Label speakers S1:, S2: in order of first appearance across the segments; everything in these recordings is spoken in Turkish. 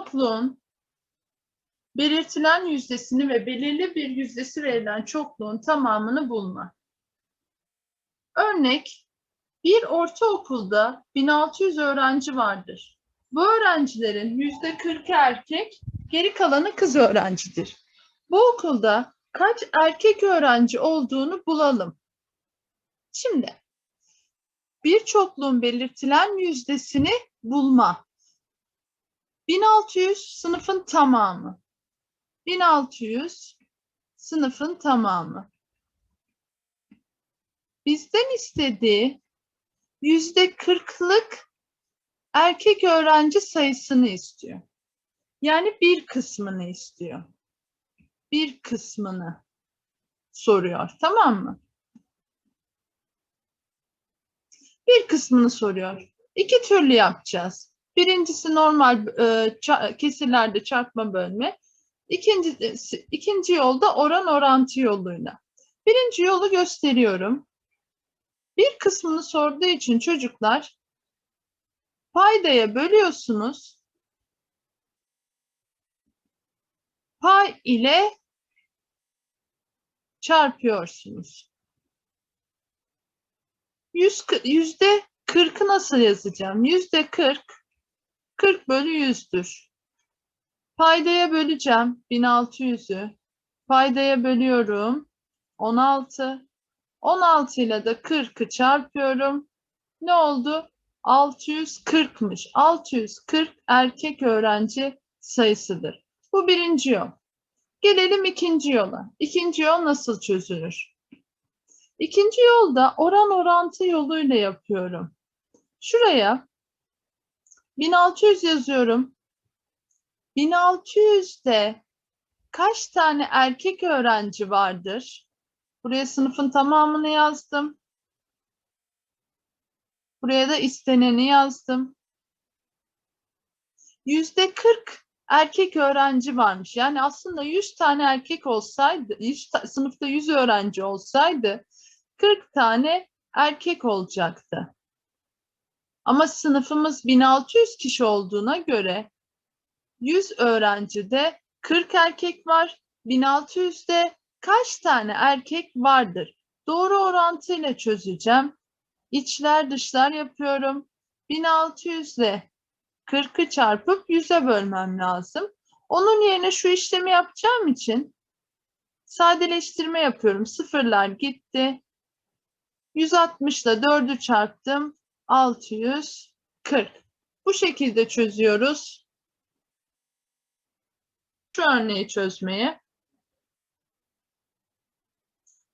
S1: çokluğun belirtilen yüzdesini ve belirli bir yüzdesi verilen çokluğun tamamını bulma. Örnek, bir ortaokulda 1600 öğrenci vardır. Bu öğrencilerin yüzde 40'ı erkek, geri kalanı kız öğrencidir. Bu okulda kaç erkek öğrenci olduğunu bulalım. Şimdi bir çokluğun belirtilen yüzdesini bulma. 1600 sınıfın tamamı. 1600 sınıfın tamamı. Bizden istediği yüzde kırklık erkek öğrenci sayısını istiyor. Yani bir kısmını istiyor. Bir kısmını soruyor. Tamam mı? Bir kısmını soruyor. İki türlü yapacağız. Birincisi normal e, kesirlerde çarpma bölme. İkincisi, ikinci yolda oran orantı yoluyla. Birinci yolu gösteriyorum. Bir kısmını sorduğu için çocuklar paydaya bölüyorsunuz. Pay ile çarpıyorsunuz. Yüz, yüzde kırkı nasıl yazacağım? Yüzde kırk, kırk bölü yüzdür. Paydaya böleceğim 1600'ü. Paydaya bölüyorum 16. 16 ile de 40'ı çarpıyorum. Ne oldu? 640'mış. 640 erkek öğrenci sayısıdır. Bu birinci yol. Gelelim ikinci yola. İkinci yol nasıl çözülür? İkinci yolda oran orantı yoluyla yapıyorum. Şuraya 1600 yazıyorum. 1600'de kaç tane erkek öğrenci vardır? Buraya sınıfın tamamını yazdım. Buraya da isteneni yazdım. Yüzde 40 erkek öğrenci varmış. Yani aslında 100 tane erkek olsaydı, 100 ta- sınıfta 100 öğrenci olsaydı 40 tane erkek olacaktı. Ama sınıfımız 1600 kişi olduğuna göre 100 öğrencide 40 erkek var. 1600'de kaç tane erkek vardır? Doğru orantıyla çözeceğim. İçler dışlar yapıyorum. 1600 ile 40'ı çarpıp 100'e bölmem lazım. Onun yerine şu işlemi yapacağım için sadeleştirme yapıyorum. Sıfırlar gitti. 160 ile 4'ü çarptım. 640. Bu şekilde çözüyoruz. Şu örneği çözmeye.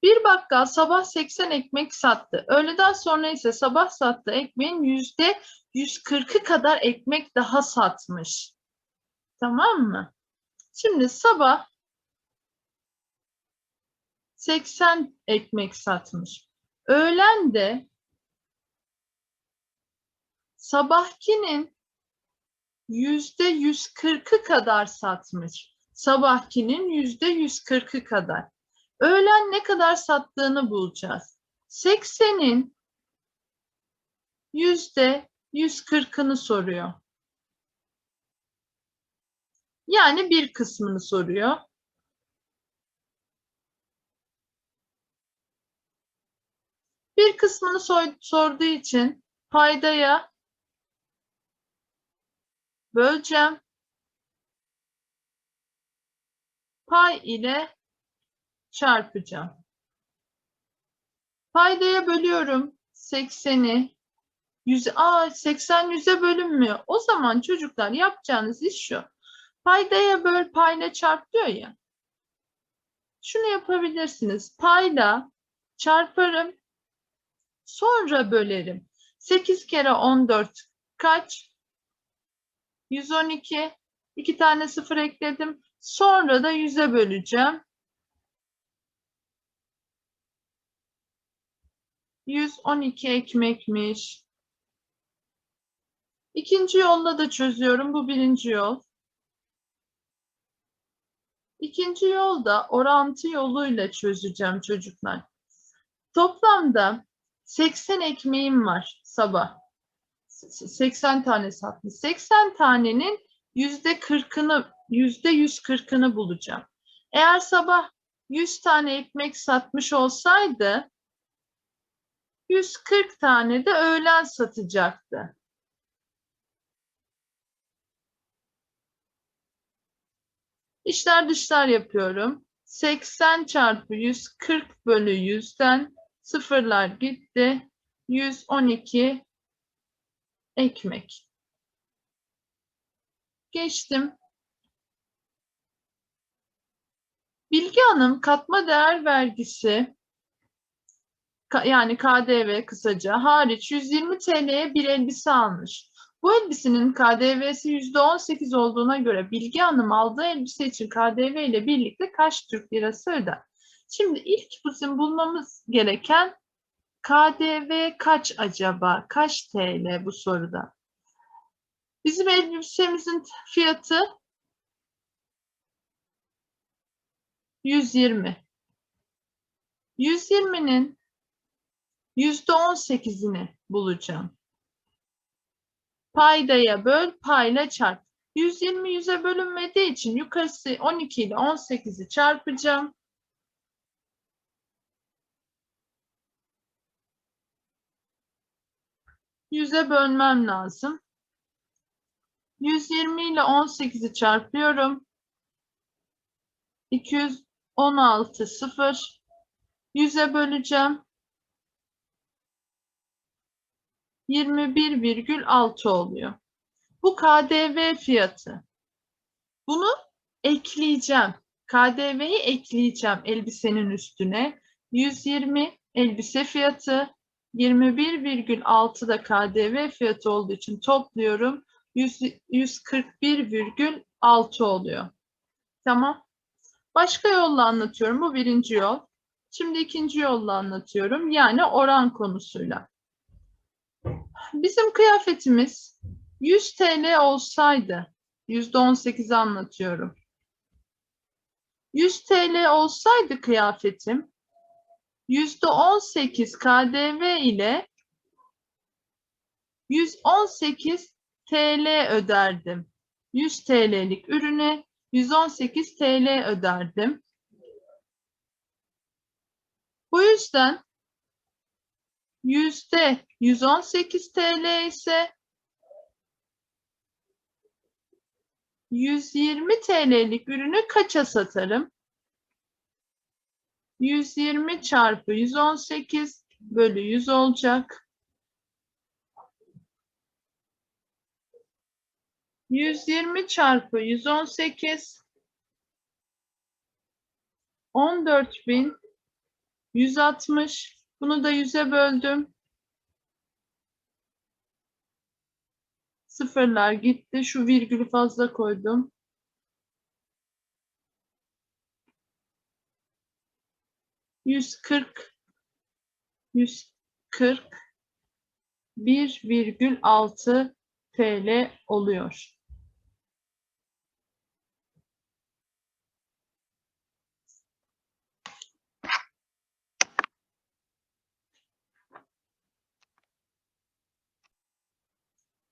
S1: Bir bakkal sabah 80 ekmek sattı. Öğleden sonra ise sabah sattığı ekmeğin yüzde 140'ı kadar ekmek daha satmış. Tamam mı? Şimdi sabah 80 ekmek satmış. Öğlen de sabahkinin yüzde 140'ı kadar satmış. Sabahkinin yüzde 140'ı kadar. Öğlen ne kadar sattığını bulacağız. 80'in yüzde 140'ını soruyor. Yani bir kısmını soruyor. Bir kısmını sorduğu için paydaya böleceğim. Pay ile çarpacağım. Paydaya bölüyorum 80'i. 100, aa 80 100'e bölünmüyor. O zaman çocuklar yapacağınız iş şu. Paydaya böl payla çarp diyor ya. Şunu yapabilirsiniz. Payla çarparım. Sonra bölerim. 8 kere 14 kaç? 112. 2 tane sıfır ekledim. Sonra da 100'e böleceğim. 112 ekmekmiş. İkinci yolla da çözüyorum. Bu birinci yol. İkinci yolda orantı yoluyla çözeceğim çocuklar. Toplamda 80 ekmeğim var sabah. S- 80 tane satmış. 80 tanenin yüzde kırkını, yüzde yüz kırkını bulacağım. Eğer sabah 100 tane ekmek satmış olsaydı 140 tane de öğlen satacaktı. İşler dışlar yapıyorum. 80 çarpı 140 bölü 100'den sıfırlar gitti. 112 ekmek. Geçtim. Bilgi Hanım katma değer vergisi yani KDV kısaca hariç 120 TL'ye bir elbise almış. Bu elbisenin KDV'si %18 olduğuna göre Bilge Hanım aldığı elbise için KDV ile birlikte kaç Türk lirası öder? Şimdi ilk bizim bulmamız gereken KDV kaç acaba? Kaç TL bu soruda? Bizim elbisemizin fiyatı 120. 120'nin %18'ini bulacağım. Paydaya böl, payla çarp. 120 100'e bölünmediği için yukarısı 12 ile 18'i çarpacağım. Yüze bölmem lazım. 120 ile 18'i çarpıyorum. 216 0. 100'e böleceğim. 21,6 oluyor. Bu KDV fiyatı. Bunu ekleyeceğim. KDV'yi ekleyeceğim elbisenin üstüne. 120 elbise fiyatı, 21,6 da KDV fiyatı olduğu için topluyorum. 141,6 oluyor. Tamam. Başka yolla anlatıyorum. Bu birinci yol. Şimdi ikinci yolla anlatıyorum. Yani oran konusuyla. Bizim kıyafetimiz 100 TL olsaydı, %18'i anlatıyorum. 100 TL olsaydı kıyafetim, %18 KDV ile 118 TL öderdim. 100 TL'lik ürüne 118 TL öderdim. Bu yüzden yüzde 118 TL ise 120 TL'lik ürünü kaça satarım? 120 çarpı 118 bölü 100 olacak. 120 çarpı 118 14.160 bunu da 100'e böldüm. Sıfırlar gitti. Şu virgülü fazla koydum. Yüz kırk, yüz kırk, bir virgül altı TL oluyor.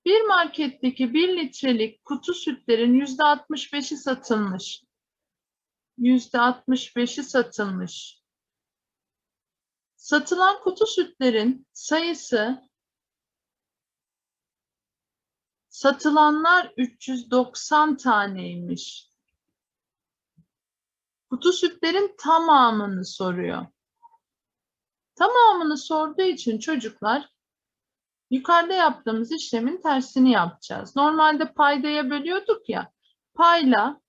S1: Bir marketteki bir litrelik kutu sütlerin yüzde 65'i satılmış. Yüzde 65'i satılmış. Satılan kutu sütlerin sayısı satılanlar 390 taneymiş. Kutu sütlerin tamamını soruyor. Tamamını sorduğu için çocuklar Yukarıda yaptığımız işlemin tersini yapacağız. Normalde paydaya bölüyorduk ya. Payla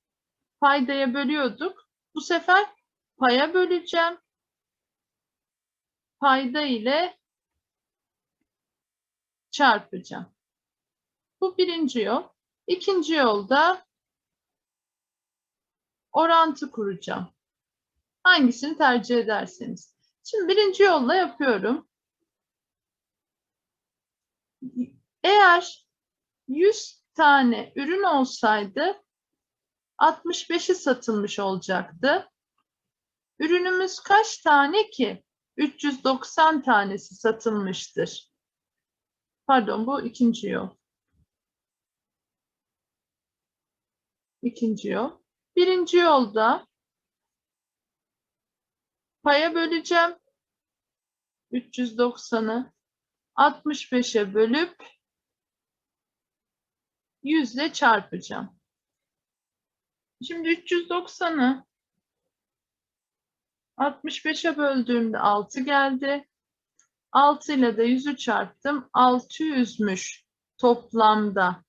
S1: paydaya bölüyorduk. Bu sefer paya böleceğim. Payda ile çarpacağım. Bu birinci yol. İkinci yolda orantı kuracağım. Hangisini tercih ederseniz. Şimdi birinci yolla yapıyorum. Eğer 100 tane ürün olsaydı 65'i satılmış olacaktı. Ürünümüz kaç tane ki? 390 tanesi satılmıştır. Pardon bu ikinci yol. İkinci yol. Birinci yolda paya böleceğim. 390'ı 65'e bölüp 100 ile çarpacağım. Şimdi 390'ı 65'e böldüğümde 6 geldi. 6 ile de 100'ü çarptım. 600'müş toplamda.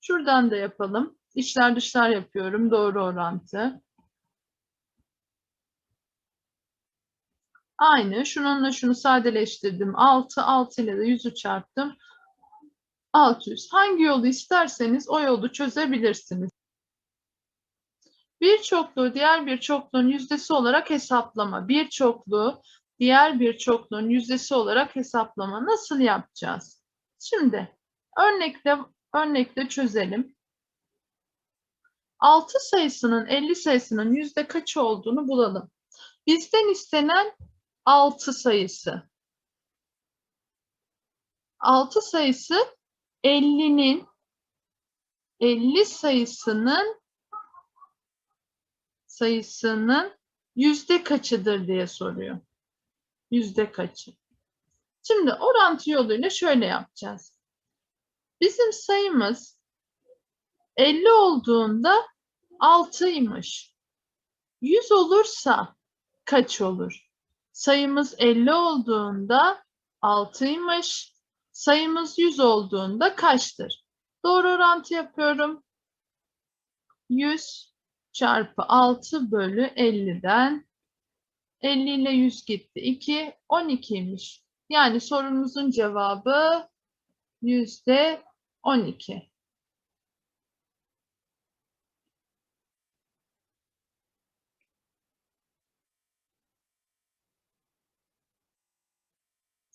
S1: Şuradan da yapalım. İçler dışlar yapıyorum. Doğru orantı. Aynı. Şununla şunu sadeleştirdim. 6, 6 ile de 100'ü çarptım. 600. Hangi yolu isterseniz o yolu çözebilirsiniz. Bir çokluğu diğer bir çokluğun yüzdesi olarak hesaplama. Bir çokluğu diğer bir çokluğun yüzdesi olarak hesaplama. Nasıl yapacağız? Şimdi örnekle örnekle çözelim. 6 sayısının 50 sayısının yüzde kaçı olduğunu bulalım. Bizden istenen 6 sayısı. 6 sayısı 50'nin 50 sayısının sayısının yüzde kaçıdır diye soruyor. Yüzde kaçı? Şimdi orantı yoluyla şöyle yapacağız. Bizim sayımız 50 olduğunda 6'ymış. 100 olursa kaç olur? Sayımız 50 olduğunda 6'ymış. Sayımız 100 olduğunda kaçtır? Doğru orantı yapıyorum. 100 çarpı 6 bölü 50'den 50 ile 100 gitti. 2, 12'ymiş. Yani sorumuzun cevabı yüzde 12.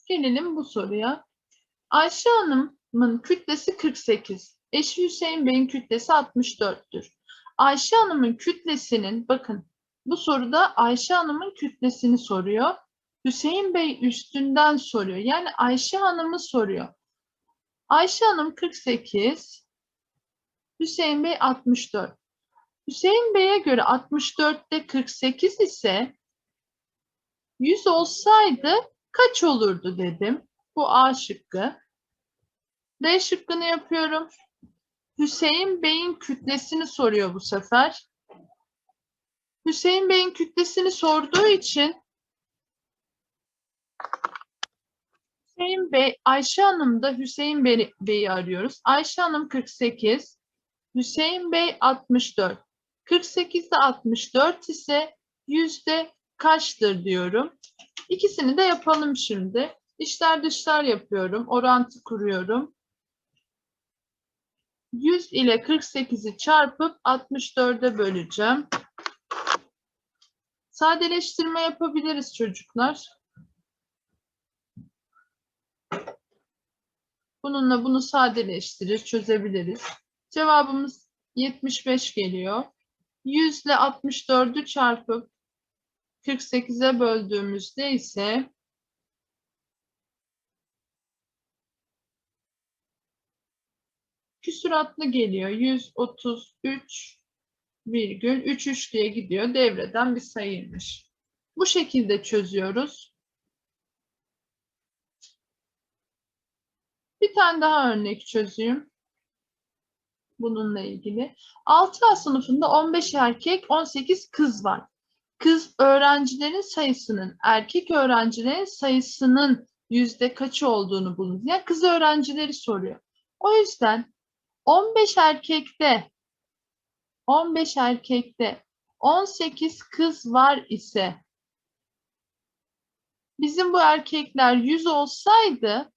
S1: Gelelim bu soruya. Ayşe Hanım'ın kütlesi 48. Eşi Hüseyin Bey'in kütlesi 64'tür. Ayşe Hanım'ın kütlesinin, bakın bu soruda Ayşe Hanım'ın kütlesini soruyor. Hüseyin Bey üstünden soruyor. Yani Ayşe Hanım'ı soruyor. Ayşe Hanım 48, Hüseyin Bey 64. Hüseyin Bey'e göre 64'te 48 ise 100 olsaydı kaç olurdu dedim. Bu A şıkkı. D şıkkını yapıyorum. Hüseyin Bey'in kütlesini soruyor bu sefer. Hüseyin Bey'in kütlesini sorduğu için Hüseyin Bey, Ayşe Hanım da Hüseyin Bey- Bey'i arıyoruz. Ayşe Hanım 48, Hüseyin Bey 64. 48 de 64 ise yüzde kaçtır diyorum. İkisini de yapalım şimdi. İçler dışlar yapıyorum. Orantı kuruyorum. 100 ile 48'i çarpıp 64'e böleceğim. Sadeleştirme yapabiliriz çocuklar. Bununla bunu sadeleştirir, çözebiliriz. Cevabımız 75 geliyor. 100 ile 64'ü çarpıp 48'e böldüğümüzde ise küsuratlı geliyor. 133 virgül 33 diye gidiyor. Devreden bir sayıymış. Bu şekilde çözüyoruz. Bir tane daha örnek çözeyim. Bununla ilgili. 6A sınıfında 15 erkek, 18 kız var. Kız öğrencilerin sayısının, erkek öğrencilerin sayısının yüzde kaçı olduğunu bulun. Yani kız öğrencileri soruyor. O yüzden 15 erkekte 15 erkekte 18 kız var ise bizim bu erkekler 100 olsaydı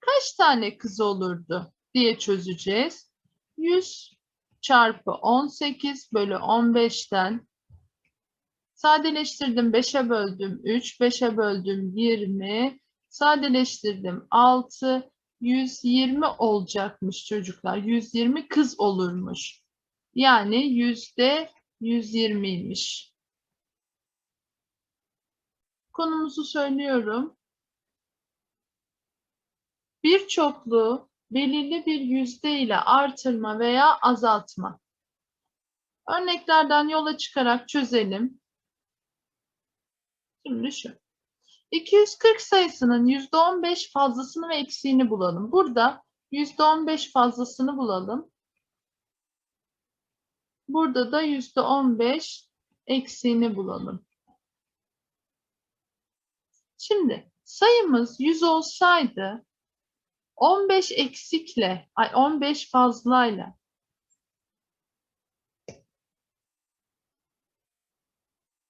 S1: kaç tane kız olurdu diye çözeceğiz. 100 çarpı 18 bölü 15'ten sadeleştirdim 5'e böldüm 3, 5'e böldüm 20, sadeleştirdim 6, 120 olacakmış çocuklar. 120 kız olurmuş. Yani yüzde 120'ymiş. Konumuzu söylüyorum. Bir çokluğu belirli bir yüzde ile artırma veya azaltma. Örneklerden yola çıkarak çözelim. Şimdi şu. 240 sayısının %15 fazlasını ve eksiğini bulalım. Burada %15 fazlasını bulalım. Burada da %15 eksiğini bulalım. Şimdi sayımız 100 olsaydı 15 eksikle, ay 15 fazlayla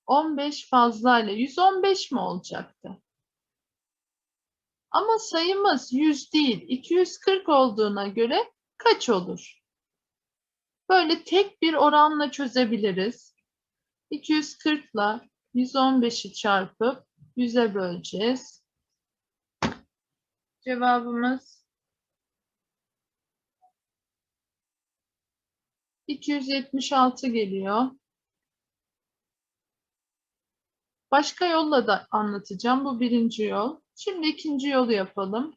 S1: 15 fazlayla 115 mi olacaktı? Ama sayımız 100 değil, 240 olduğuna göre kaç olur? Böyle tek bir oranla çözebiliriz. 240 ile 115'i çarpıp 100'e böleceğiz. Cevabımız 276 geliyor. Başka yolla da anlatacağım. Bu birinci yol. Şimdi ikinci yolu yapalım.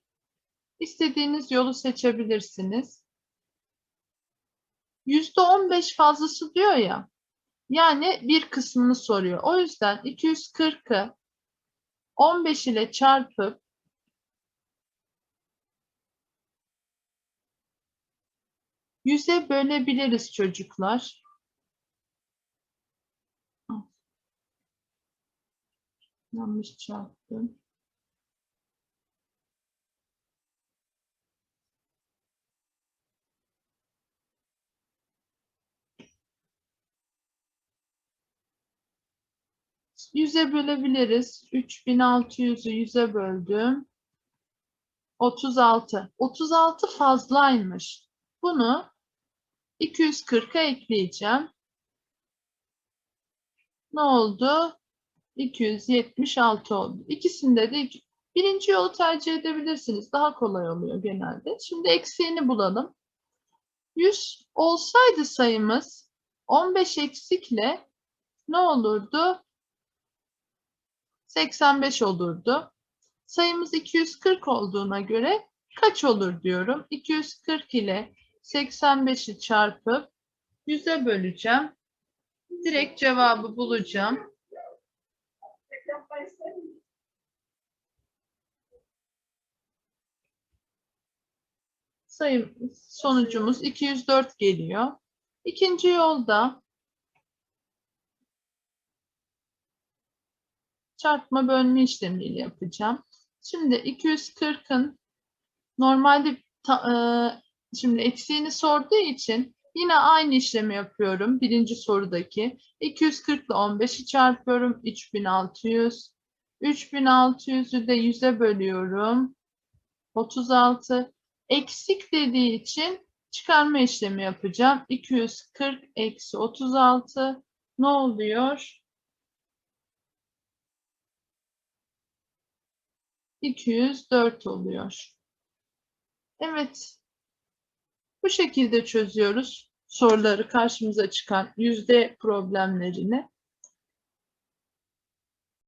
S1: İstediğiniz yolu seçebilirsiniz. %15 fazlası diyor ya. Yani bir kısmını soruyor. O yüzden 240'ı 15 ile çarpıp yüze bölebiliriz çocuklar. Yanlış çarptım. Yüze bölebiliriz. 3600'ü yüze böldüm. 36. 36 fazlaymış. Bunu 240'a ekleyeceğim. Ne oldu? 276 oldu. İkisinde de birinci yolu tercih edebilirsiniz. Daha kolay oluyor genelde. Şimdi eksiğini bulalım. 100 olsaydı sayımız 15 eksikle ne olurdu? 85 olurdu. Sayımız 240 olduğuna göre kaç olur diyorum. 240 ile 85'i çarpıp 100'e böleceğim. Direkt cevabı bulacağım. Sayım sonucumuz 204 geliyor. İkinci yolda çarpma bölme işlemiyle yapacağım. Şimdi 240'ın normalde ta, e, şimdi eksiğini sorduğu için yine aynı işlemi yapıyorum. Birinci sorudaki 240 ile 15'i çarpıyorum. 3600. 3600'ü de 100'e bölüyorum. 36. Eksik dediği için çıkarma işlemi yapacağım. 240 eksi 36 ne oluyor? 204 oluyor. Evet. Bu şekilde çözüyoruz soruları karşımıza çıkan yüzde problemlerini.